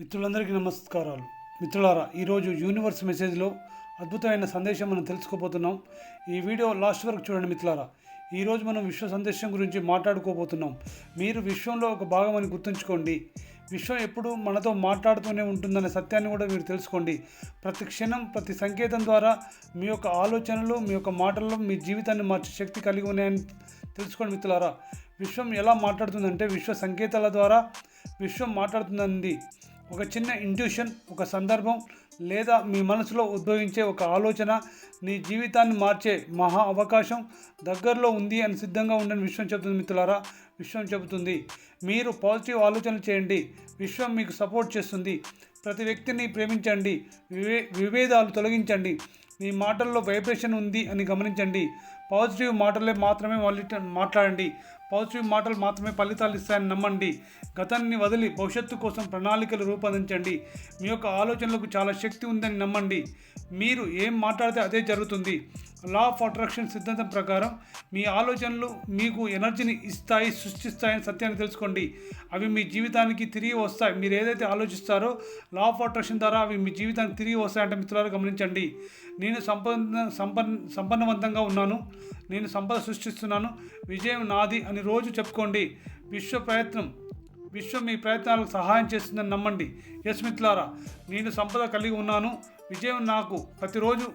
మిత్రులందరికీ నమస్కారాలు. మిత్రులారా ఈరోజు యూనివర్స్ మెసేజ్లో అద్భుతమైన సందేశం మనం తెలుసుకోబోతున్నాం. ఈ వీడియో లాస్ట్ వరకు చూడండి మిత్రులారా. ఈరోజు మనం విశ్వ సందేశం గురించి మాట్లాడుకోబోతున్నాం. మీరు విశ్వంలో ఒక భాగం అని గుర్తుంచుకోండి. విశ్వం ఎప్పుడూ మనతో మాట్లాడుతూనే ఉంటుందనే సత్యాన్ని కూడా మీరు తెలుసుకోండి. ప్రతి క్షణం ప్రతి సంకేతం ద్వారా మీ యొక్క ఆలోచనలు మీ యొక్క మాటల్లో మీ జీవితాన్ని మార్చే శక్తి కలిగి ఉన్నాయని తెలుసుకోండి మిత్రులారా. విశ్వం ఎలా మాట్లాడుతుందంటే విశ్వ సంకేతాల ద్వారా విశ్వం మాట్లాడుతుందండి. ఒక చిన్న ఇంట్యూషన్ ఒక సందర్భం లేదా మీ మనసులో ఉద్భవించే ఒక ఆలోచన నీ జీవితాన్ని మార్చే మహా అవకాశం దగ్గరలో ఉంది అని సిద్ధంగా ఉండని విశ్వం చెబుతుంది మిత్రులారా. విశ్వం చెబుతుంది మీరు పాజిటివ్ ఆలోచనలు చేయండి. విశ్వం మీకు సపోర్ట్ చేస్తుంది. ప్రతి వ్యక్తిని ప్రేమించండి. వివే విభేదాలు తొలగించండి. మీ మాటల్లో వైబ్రేషన్ ఉంది అని గమనించండి. పాజిటివ్ మాటలే మాత్రమే మళ్ళీ మాట్లాడండి. పాజిటివ్ మాటలు మాత్రమే ఫలితాలు ఇస్తాయని నమ్మండి. గతాన్ని వదిలి భవిష్యత్తు కోసం ప్రణాళికలు రూపొందించండి. మీ యొక్క ఆలోచనలకు చాలా శక్తి ఉందని నమ్మండి. మీరు ఏం మాట్లాడితే అదే జరుగుతుంది. లా ఆఫ్ అట్రాక్షన్ సిద్ధాంతం ప్రకారం మీ ఆలోచనలు మీకు ఎనర్జీని ఇస్తాయి సృష్టిస్తాయని సత్యాన్ని తెలుసుకోండి. అవి మీ జీవితానికి తిరిగి వస్తాయి. మీరు ఏదైతే ఆలోచిస్తారో లా ఆఫ్ అట్రాక్షన్ ద్వారా అవి మీ జీవితానికి తిరిగి వస్తాయంటే మిత్రులారా గమనించండి. నేను సంపన్న సంపన్ సంపన్నవంతంగా ఉన్నాను. నేను సంపద సృష్టిస్తున్నాను. విజయం నాది అని రోజు చెప్పుకోండి. విశ్వ ప్రయత్నం విశ్వం మీ ప్రయత్నాలకు సహాయం చేస్తుందని నమ్మండి. యశ్మిత్లారా నేను సంపద కలిగి ఉన్నాను. విజయం నాకు ప్రతిరోజు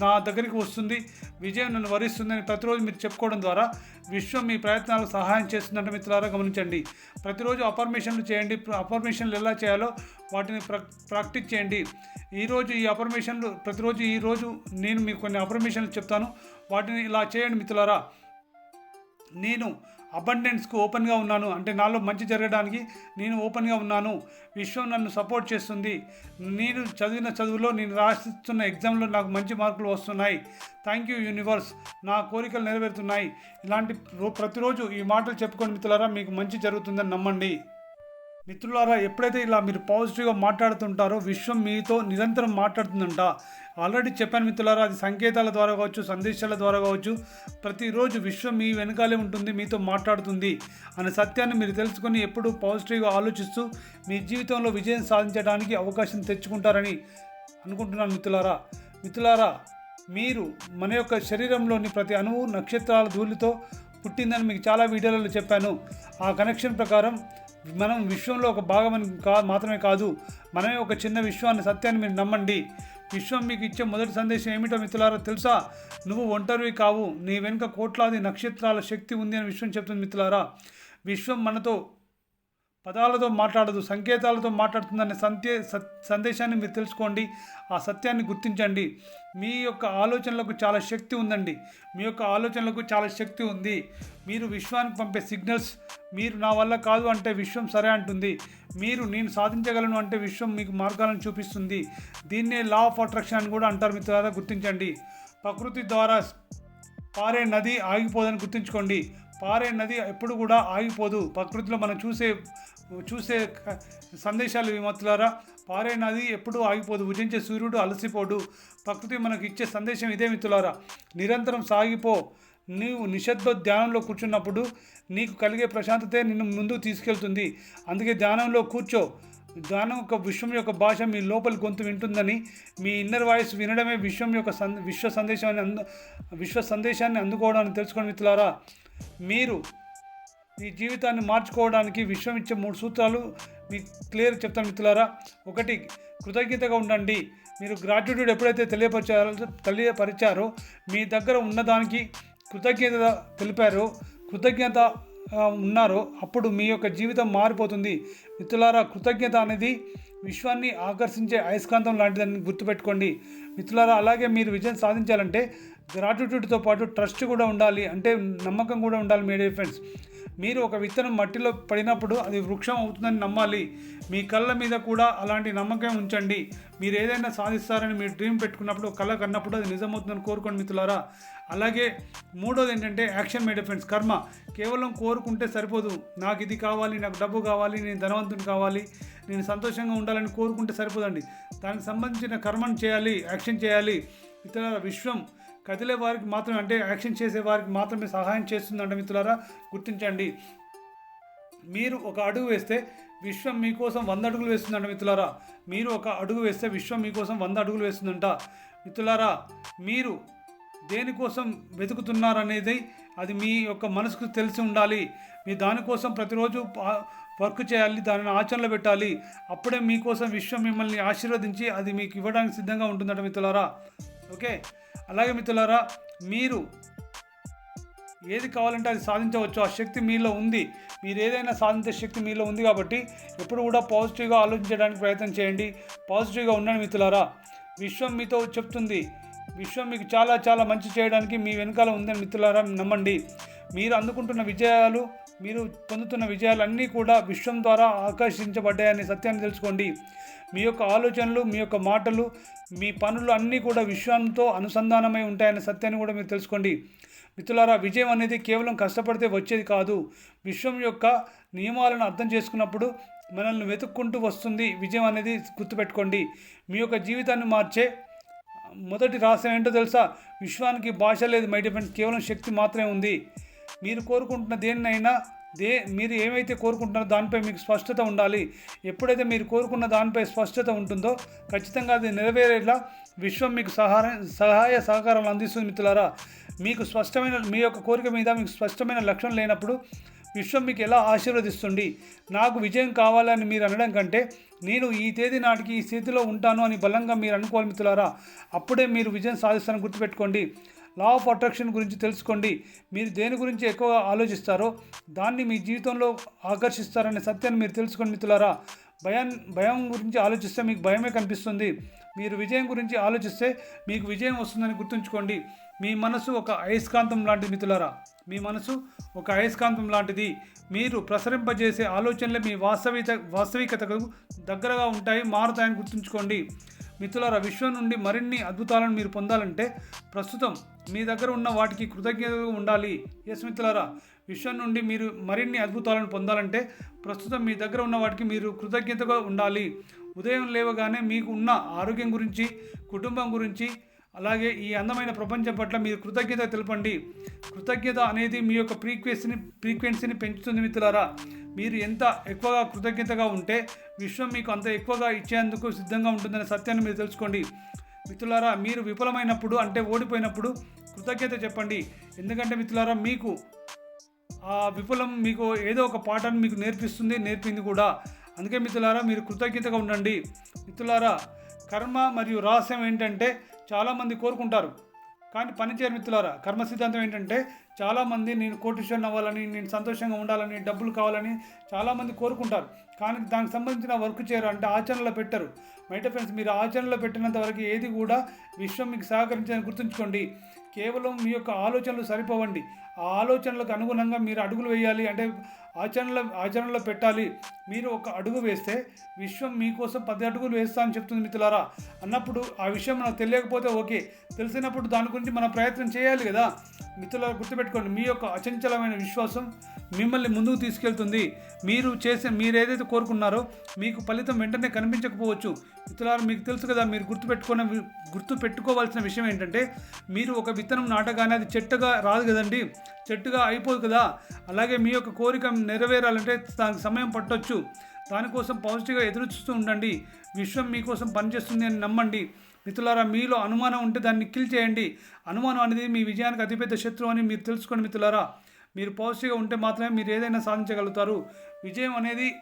నా దగ్గరికి వస్తుంది. విజయం నన్ను వరిస్తుందని ప్రతిరోజు మీరు చెప్పుకోవడం ద్వారా విశ్వం మీ ప్రయత్నాలకు సహాయం చేస్తుందంటే మిత్రులారా గమనించండి. ప్రతిరోజు అఫర్మేషన్లు చేయండి. అఫర్మేషన్లు ఎలా చేయాలో వాటిని ప్ర ప్రాక్టీస్ చేయండి. ఈరోజు ఈ అఫర్మేషన్లు ప్రతిరోజు ఈరోజు నేను మీకు కొన్ని అఫర్మేషన్లు చెప్తాను. వాటిని ఇలా చేయండి మిత్రులారా. నేను అబండెన్స్కు ఓపెన్గా ఉన్నాను. అంటే నాలో మంచి జరగడానికి నేను ఓపెన్గా ఉన్నాను. విశ్వం నన్ను సపోర్ట్ చేస్తుంది. నేను చదివిన చదువులో నేను రాస్తున్న ఎగ్జామ్లో నాకు మంచి మార్కులు వస్తున్నాయి. Thank you universe. నా కోరికలు నెరవేరుతున్నాయి. ఇలాంటి రో- ప్రతిరోజు ఈ మాటలు చెప్పుకొని మిత్రులారా మీకు మంచి జరుగుతుందని నమ్మండి. మిత్రులారా ఎప్పుడైతే ఇలా మీరు పాజిటివ్గా మాట్లాడుతుంటారో విశ్వం మీతో నిరంతరం మాట్లాడుతుందంట. ఆల్రెడీ చెప్పాను మిత్రులారా అది సంకేతాల ద్వారా కావచ్చు సందేశాల ద్వారా కావచ్చు ప్రతిరోజు విశ్వం మీ వెనకాలే ఉంటుంది మీతో మాట్లాడుతుంది అనే సత్యాన్ని మీరు తెలుసుకొని ఎప్పుడూ పాజిటివ్గా ఆలోచిస్తూ మీ జీవితంలో విజయం సాధించడానికి అవకాశం తెచ్చుకుంటారని అనుకుంటున్నాను మిత్రులారా. మిత్రులారా మీరు మన యొక్క శరీరంలోని ప్రతి అణువు నక్షత్రాల ధూళితో పుట్టిందని మీకు చాలా వీడియోలలో చెప్పాను. ఆ కనెక్షన్ ప్రకారం మనం విశ్వంలో ఒక భాగమని కా మాత్రమే కాదు మనమే ఒక చిన్న విశ్వాన్ని సత్యాన్ని మీరు నమ్మండి. విశ్వం మీకు ఇచ్చే మొదటి సందేశం ఏమిటో మిత్రులారా తెలుసా? నువ్వు ఒంటరివి కావు. నీ వెనుక కోట్లాది నక్షత్రాల శక్తి ఉంది అని విశ్వం చెప్తుంది మిత్రులారా. విశ్వం మనతో పదాలతో మాట్లాడదు సంకేతాలతో మాట్లాడుతుందనే సంతే సత్- సందేశాన్ని మీరు తెలుసుకోండి ఆ సత్యాన్ని గుర్తించండి. మీ యొక్క ఆలోచనలకు చాలా శక్తి ఉందండి. మీ యొక్క ఆలోచనలకు చాలా శక్తి ఉంది. మీరు విశ్వానికి పంపే సిగ్నల్స్ మీరు నా వల్ల కాదు అంటే విశ్వం సరే అంటుంది. మీరు నేను సాధించగలను అంటే విశ్వం మీకు మార్గాలను చూపిస్తుంది. దీన్నే లా ఆఫ్ అట్రాక్షన్ అని కూడా అంటారు మిత్రులారా గుర్తించండి. ప్రకృతి ద్వారా పారే నది ఆగిపోదని గుర్తుంచుకోండి. పారే నది ఎప్పుడు కూడా ఆగిపోదు. ప్రకృతిలో మనం చూసే చూసే సందేశాలు విమతులారా పారే నది ఎప్పుడూ ఆగిపోదు ఉజించే సూర్యుడు అలసిపోడు. ప్రకృతి మనకు ఇచ్చే సందేశం ఇదే మిత్రులారా. నిరంతరం సాగిపో. నీవు నిశ్శబ్ద ధ్యానంలో కూర్చున్నప్పుడు నీకు కలిగే ప్రశాంతతే నిన్ను ముందుకు తీసుకెళ్తుంది. అందుకే ధ్యానంలో కూర్చో. ధ్యానం యొక్క విశ్వం యొక్క భాష మీ లోపలి గొంతు వింటుందని మీ ఇన్నర్ వాయిస్ వినడమే విశ్వం యొక్క సంద విశ్వ సందేశాన్ని అందు విశ్వ సందేశాన్ని అందుకోవడానికి తెలుసుకోండి మిత్రులారా. మీరు మీ జీవితాన్ని మార్చుకోవడానికి విశ్వం ఇచ్చే మూడు సూత్రాలు మీకు క్లియర్ చెప్తాను మిత్రులారా. ఒకటి కృతజ్ఞతగా ఉండండి. మీరు గ్రాట్యూట్యూడ్ ఎప్పుడైతే తెలియపరిచారో తెలియపరిచారో మీ దగ్గర ఉన్నదానికి కృతజ్ఞత తెలిపారో కృతజ్ఞత ఉన్నారో అప్పుడు మీ యొక్క జీవితం మారిపోతుంది. మిత్రులారా కృతజ్ఞత అనేది విశ్వాన్ని ఆకర్షించే అయస్కాంతం లాంటిదని గుర్తుపెట్టుకోండి. మిత్రులారా అలాగే మీరు విజయం సాధించాలంటే గ్రాట్యూట్యూడ్తో పాటు ట్రస్ట్ కూడా ఉండాలి అంటే నమ్మకం కూడా ఉండాలి మీ డియర్ ఫ్రెండ్స్. మీరు ఒక విత్తనం మట్టిలో పడినప్పుడు అది వృక్షం అవుతుందని నమ్మాలి. మీ కళ్ళ మీద కూడా అలాంటి నమ్మకం ఉంచండి. మీరు ఏదైనా సాధిస్తారని మీరు డ్రీమ్ పెట్టుకున్నప్పుడు కళ్ళ కన్నప్పుడు అది నిజమవుతుందని కోరుకోండి మిత్రులారా. అలాగే మూడోది ఏంటంటే యాక్షన్ మై డిఫెన్స్ కర్మ. కేవలం కోరుకుంటే సరిపోదు. నాకు ఇది కావాలి నాకు డబ్బు కావాలి నేను ధనవంతుని కావాలి నేను సంతోషంగా ఉండాలని కోరుకుంటే సరిపోదండి. దానికి సంబంధించిన కర్మను చేయాలి యాక్షన్ చేయాలి. ఇతరుల విశ్వం కదిలే వారికి మాత్రమే అంటే యాక్షన్ చేసే వారికి మాత్రమే సహాయం చేస్తుందంట మిత్రులారా గుర్తించండి. మీరు ఒక అడుగు వేస్తే విశ్వం మీకోసం వంద అడుగులు వేస్తుందంట మిత్రులారా. మీరు ఒక అడుగు వేస్తే విశ్వం మీకోసం వంద అడుగులు వేస్తుందంట. మిత్రులారా మీరు దేనికోసం వెతుకుతున్నారనేది అది మీ యొక్క మనసుకు తెలిసి ఉండాలి. మీ దానికోసం ప్రతిరోజు వర్క్ చేయాలి దానిని ఆచరణలో పెట్టాలి. అప్పుడే మీకోసం విశ్వం మిమ్మల్ని ఆశీర్వదించి అది మీకు ఇవ్వడానికి సిద్ధంగా ఉంటుందట మిత్రులారా. ఓకే? అలాగే మిత్రులారా మీరు ఏది కావాలంటే అది సాధించవచ్చు. ఆ శక్తి మీలో ఉంది. మీరు ఏదైనా సాధించే శక్తి మీలో ఉంది కాబట్టి ఎప్పుడు కూడా పాజిటివ్గా ఆలోచించడానికి ప్రయత్నం చేయండి. పాజిటివ్గా ఉండండి మిత్రులారా. విశ్వం మీతో చెప్తుంది. విశ్వం మీకు చాలా చాలా మంచి చేయడానికి మీ వెనకాల ఉందని మిత్రులారా నమ్మండి. మీరు అందుకుంటున్న విజయాలు మీరు పొందుతున్న విజయాలన్నీ కూడా విశ్వం ద్వారా ఆకర్షించబడ్డాయనే సత్యాన్ని తెలుసుకోండి. మీ యొక్క ఆలోచనలు మీ యొక్క మాటలు మీ పనులు అన్నీ కూడా విశ్వంతో అనుసంధానమై ఉంటాయనే సత్యాన్ని కూడా మీరు తెలుసుకోండి. మిత్రులారా విజయం అనేది కేవలం కష్టపడితే వచ్చేది కాదు. విశ్వం యొక్క నియమాలను అర్థం చేసుకున్నప్పుడు మనల్ని వెతుక్కుంటూ వస్తుంది విజయం అనేది గుర్తుపెట్టుకోండి. మీ యొక్క జీవితాన్ని మార్చే మొదటి రహస్యం ఏంటో తెలుసా? విశ్వానికి భాష లేదు మై డిఫెండ్ కేవలం శక్తి మాత్రమే ఉంది. మీరు కోరుకుంటున్న దేనినైనా దే మీరు ఏమైతే కోరుకుంటున్నారో దానిపై మీకు స్పష్టత ఉండాలి. ఎప్పుడైతే మీరు కోరుకున్న దానిపై స్పష్టత ఉంటుందో ఖచ్చితంగా అది నెరవేరేలా విశ్వం మీకు సహాయ సహాయ సహకారాలు అందిస్తుంది మిత్రులారా. మీకు స్పష్టమైన మీ యొక్క కోరిక మీద మీకు స్పష్టమైన లక్ష్యం లేనప్పుడు విశ్వం మీకు ఎలా ఆశీర్వదిస్తుంది? నాకు విజయం కావాలని మీరు అనడం కంటే నేను ఈ తేదీ నాటికి ఈ స్థితిలో ఉంటాను అని బలంగా మీరు అనుకోవాలి మిత్రులారా. అప్పుడే మీరు విజయం సాధిస్తారని గుర్తుపెట్టుకోండి. లా ఆఫ్ అట్రాక్షన్ గురించి తెలుసుకోండి. మీరు దేని గురించి ఎక్కువగా ఆలోచిస్తారో దాన్ని మీ జీవితంలో ఆకర్షిస్తారనే సత్యాన్ని మీరు తెలుసుకోండి మిత్రులారా. భయం భయం గురించి ఆలోచిస్తే మీకు భయమే కనిపిస్తుంది. మీరు విజయం గురించి ఆలోచిస్తే మీకు విజయం వస్తుందని గుర్తుంచుకోండి. మీ మనసు ఒక అయస్కాంతం లాంటి మిత్రులారా. మీ మనసు ఒక అయస్కాంతం లాంటిది. మీరు ప్రసరింపజేసే ఆలోచనలే మీ వాస్తవిక వాస్తవికతకు దగ్గరగా ఉంటాయి మారుతాయని గుర్తుంచుకోండి. మిత్రులారా విశ్వం నుండి మరిన్ని అద్భుతాలను మీరు పొందాలంటే ప్రస్తుతం మీ దగ్గర ఉన్న వాటికి కృతజ్ఞతగా ఉండాలి. ఎస్ మిత్రులారా విశ్వం నుండి మీరు మరిన్ని అద్భుతాలను పొందాలంటే ప్రస్తుతం మీ దగ్గర ఉన్న వాటికి మీరు కృతజ్ఞతగా ఉండాలి. ఉదయం లేవగానే మీకు ఉన్న ఆరోగ్యం గురించి కుటుంబం గురించి అలాగే ఈ అందమైన ప్రపంచం పట్ల మీరు కృతజ్ఞత తెలపండి. కృతజ్ఞత అనేది మీ యొక్క ఫ్రీక్వెన్సీని ఫ్రీక్వెన్సీని పెంచుతుంది మిత్రులారా. మీరు ఎంత ఎక్కువగా కృతజ్ఞతగా ఉంటే విశ్వం మీకు అంత ఎక్కువగా ఇచ్చేందుకు సిద్ధంగా ఉంటుందనే సత్యాన్ని మీరు తెలుసుకోండి. మిత్రులారా మీరు విఫలమైనప్పుడు అంటే ఓడిపోయినప్పుడు కృతజ్ఞత చెప్పండి. ఎందుకంటే మిత్రులారా మీకు ఆ విఫలం మీకు ఏదో ఒక పాఠాన్ని మీకు నేర్పిస్తుంది నేర్పింది కూడా. అందుకే మిత్రులారా మీరు కృతజ్ఞతగా ఉండండి. మిత్రులారా కర్మ మరియు రహస్యం ఏంటంటే చాలామంది కోరుకుంటారు. కానీ పనిచేయ మిత్రులారా కర్మ సిద్ధాంతం ఏంటంటే చాలామంది నేను కోటీశ్వరన్ అవ్వాలని నేను సంతోషంగా ఉండాలని డబ్బులు కావాలని చాలామంది కోరుకుంటారు. కానీ దానికి సంబంధించిన వర్క్ చేయరు అంటే ఆచరణలో పెట్టరు. బయట ఫ్రెండ్స్ మీరు ఆచరణలో పెట్టినంత వరకు ఏది కూడా విశ్వం మీకు సహకరించాలని గుర్తుంచుకోండి. కేవలం మీ యొక్క ఆలోచనలు సరిపోవండి. ఆ ఆలోచనలకు అనుగుణంగా మీరు అడుగులు వేయాలి అంటే ఆచరణలో ఆచరణలో పెట్టాలి. మీరు ఒక అడుగు వేస్తే విశ్వం మీకోసం పది అడుగులు వేస్తా అని చెప్తుంది మిత్రులారా. అన్నప్పుడు ఆ విషయం మనకు తెలియకపోతే ఓకే. తెలిసినప్పుడు దాని గురించి మనం ప్రయత్నం చేయాలి కదా. మిత్రులారా గుర్తుపెట్టుకోండి మీ యొక్క అచంచలమైన విశ్వాసం మిమ్మల్ని ముందుకు తీసుకెళ్తుంది. మీరు చేసే మీరు ఏదైతే కోరుకున్నారో మీకు ఫలితం వెంటనే కనిపించకపోవచ్చు. మిత్రులారా మీకు తెలుసు కదా మీరు గుర్తుపెట్టుకున్న వి- గుర్తు పెట్టుకోవాల్సిన విషయం ఏంటంటే మీరు ఒక విత్తనం నాటగానే అది చెట్టుగా రాదు కదండి. చెట్టుగా అయిపోదు కదా. అలాగే మీ యొక్క కోరిక నెరవేరాలంటే దానికి సమయం పట్టొచ్చు. దానికోసం పాజిటివ్గా ఎదురు చూస్తూ ఉండండి. విశ్వం మీకోసం పనిచేస్తుంది అని నమ్మండి. మిత్రులారా మీలో అనుమానం ఉంటే దాన్ని కిల్ చేయండి. అనుమానం అనేది మీ విజయానికి అతిపెద్ద శత్రువు అని మీరు తెలుసుకోండి మిత్రులారా. మీరు పాజిటివ్గా ఉంటే మాత్రమే మీరు ఏదైనా సాధించగలుగుతారు. విజయం అనేది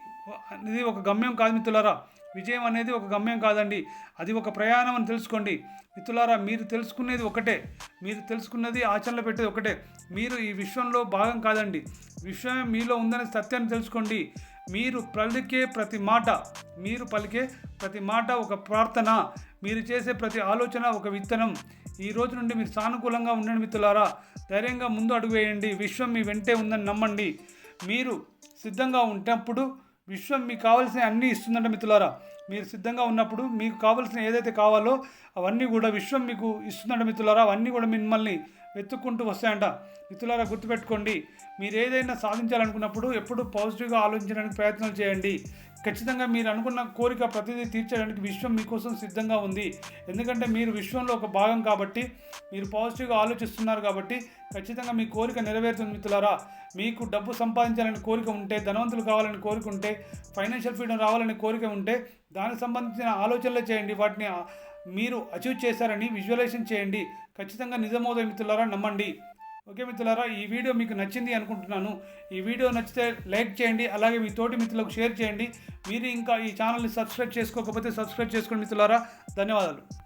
అనేది ఒక గమ్యం కాదు మిత్రులారా. విజయం అనేది ఒక గమ్యం కాదండి. అది ఒక ప్రయాణం అని తెలుసుకోండి. మిత్రులారా మీరు తెలుసుకునేది ఒకటే. మీరు తెలుసుకున్నది ఆచరణలో పెట్టేది ఒకటే. మీరు ఈ విశ్వంలో భాగం కాదండి. విశ్వమే మీలో ఉందనే సత్యాన్ని తెలుసుకోండి. మీరు పలికే ప్రతి మాట మీరు పలికే ప్రతి మాట ఒక ప్రార్థన. మీరు చేసే ప్రతి ఆలోచన ఒక విత్తనం. ఈ రోజు నుండి మీరు సానుకూలంగా ఉండండి మిత్రులారా. ధైర్యంగా ముందు అడుగు వేయండి. విశ్వం మీ వెంటే ఉందని నమ్మండి. మీరు సిద్ధంగా ఉంటప్పుడు విశ్వం మీకు కావాల్సిన అన్నీ ఇస్తుందంట మిత్రులారా. మీరు సిద్ధంగా ఉన్నప్పుడు మీకు కావలసిన ఏదైతే కావాలో అవన్నీ కూడా విశ్వం మీకు ఇస్తుందంట మిత్రులారా. అవన్నీ కూడా మిమ్మల్ని వెతుక్కుంటూ వస్తాయంట. మిత్రులారా గుర్తుపెట్టుకోండి మీరు ఏదైనా సాధించాలనుకున్నప్పుడు ఎప్పుడు పాజిటివ్గా ఆలోచించడానికి ప్రయత్నాలు చేయండి. ఖచ్చితంగా మీరు అనుకున్న కోరిక ప్రతిదీ తీర్చడానికి విశ్వం మీకోసం సిద్ధంగా ఉంది. ఎందుకంటే మీరు విశ్వంలో ఒక భాగం కాబట్టి మీరు పాజిటివ్గా ఆలోచిస్తున్నారు కాబట్టి ఖచ్చితంగా మీ కోరిక నెరవేరుతుంది మిత్రులారా. మీకు డబ్బు సంపాదించాలని కోరిక ఉంటే ధనవంతులు కావాలని కోరిక ఉంటే ఫైనాన్షియల్ ఫ్రీడమ్ రావాలని కోరిక ఉంటే దానికి సంబంధించిన ఆలోచనలు చేయండి. వాటిని మీరు అచీవ్ చేశారని విజువలైజేషన్ చేయండి. ఖచ్చితంగా నిజమవుతాయి మిత్రులారా నమ్మండి. ఓకే మిత్రులారా ఈ వీడియో మీకు నచ్చింది అనుకుంటున్నాను. ఈ వీడియో నచ్చితే లైక్ చేయండి అలాగే మీ తోటి మిత్రులకు షేర్ చేయండి. మీరు ఇంకా ఈ ఛానల్ని సబ్స్క్రైబ్ చేసుకోకపోతే సబ్స్క్రైబ్ చేసుకోండి మిత్రులారా. ధన్యవాదాలు.